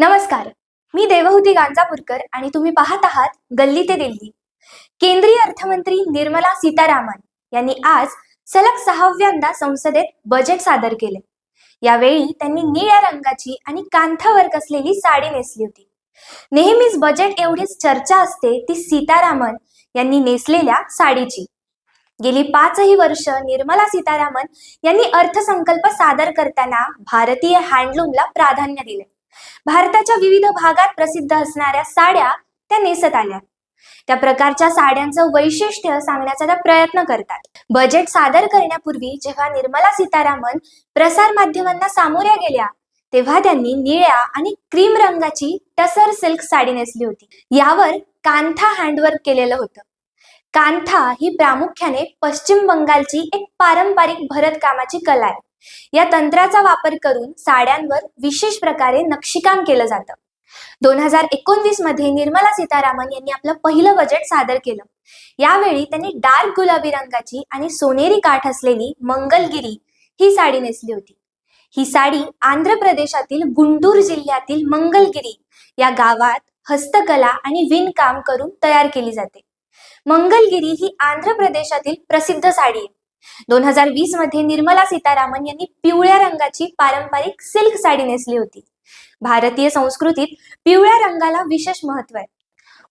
नमस्कार. मी देवहूती गांजापूरकर आणि तुम्ही पाहत आहात गल्ली ते दिल्ली. केंद्रीय अर्थमंत्री निर्मला सीतारामन यांनी आज सलग सहाव्यांदा संसदेत बजेट सादर केले. यावेळी त्यांनी निळ्या रंगाची आणि कांथावर कसलेली साडी नेसली होती. नेहमीच बजेट एवढीच चर्चा असते ती सीतारामन यांनी नेसलेल्या साडीची. गेली पाचही वर्ष निर्मला सीतारामन यांनी अर्थसंकल्प सादर करताना भारतीय हँडलूमला प्राधान्य दिले. भारताच्या विविध भागात प्रसिद्ध असणाऱ्या साड्या त्या नेसत आल्या. त्या प्रकारच्या साड्यांचं वैशिष्ट्य सांगण्याचा त्या प्रयत्न करतात. बजेट सादर करण्यापूर्वी जेव्हा निर्मला सीतारामन प्रसार माध्यमांना सामोऱ्या गेल्या तेव्हा त्यांनी निळ्या आणि क्रीम रंगाची टसर सिल्क साडी नेसली होती. यावर कांथा हँडवर्क केलेलं होतं. कांथा ही प्रामुख्याने पश्चिम बंगालची एक पारंपरिक भरतकामाची कला आहे. या तंत्राचा वापर करून साड्यांवर विशेष प्रकारे नक्षीकाम केलं जातं. दोन हजार एकोणवीसमध्ये निर्मला सीतारामन यांनी आपलं पहिलं बजेट सादर केलं. यावेळी त्यांनी डार्क गुलाबी रंगाची आणि सोनेरी काठ असलेली मंगलगिरी ही साडी नेसली होती. ही साडी आंध्र प्रदेशातील गुंटूर जिल्ह्यातील मंगलगिरी या गावात हस्तकला आणि विणकाम करून तयार केली जाते. मंगलगिरी ही आंध्र प्रदेशातील प्रसिद्ध साडी आहे. दोन हजार वीसमध्ये निर्मला सीतारामन यांनी पिवळ्या रंगाची पारंपरिक सिल्क साडी नेसली होती. भारतीय संस्कृतीत पिवळ्या रंगाला विशेष महत्त्व आहे.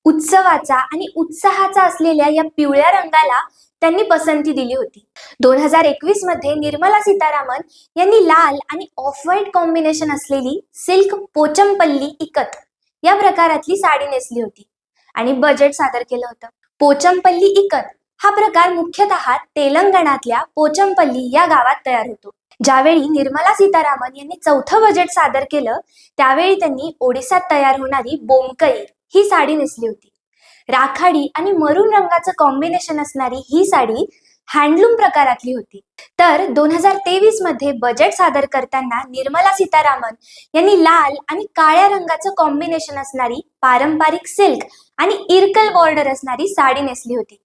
उत्सवाचा आणि उत्साहाचा असलेल्या या पिवळ्या रंगाला त्यांनी पसंती दिली होती. दोन हजार एकवीसमध्ये निर्मला सीतारामन यांनी लाल आणि ऑफ व्हाईट कॉम्बिनेशन असलेली सिल्क पोचमपल्ली इकत या प्रकारातली साडी नेसली होती. आणि बजेट सादर केलं होतं. पोचमपल्ली इकत हा प्रकार मुख्यतः तेलंगणातल्या पोचमपल्ली या गावात तयार होतो. ज्यावेळी निर्मला सीतारामन यांनी चौथं बजेट सादर केलं त्यावेळी त्यांनी ओडिसात तयार होणारी बोमकई ही साडी नेसली होती. राखाडी आणि मरून रंगाचं कॉम्बिनेशन असणारी ही साडी हँडलूम प्रकारातली होती. तर दोन हजार तेवीसमध्ये बजेट सादर करताना निर्मला सीतारामन यांनी लाल आणि काळ्या रंगाचं कॉम्बिनेशन असणारी पारंपरिक सिल्क आणि इरकल बॉर्डर असणारी साडी नेसली होती.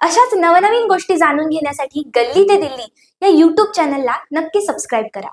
अशाच नवनवीन गोष्टी जाणून घेण्यासाठी गल्ली ते दिल्ली या यूट्यूब चॅनलला नक्की सबस्क्राईब करा.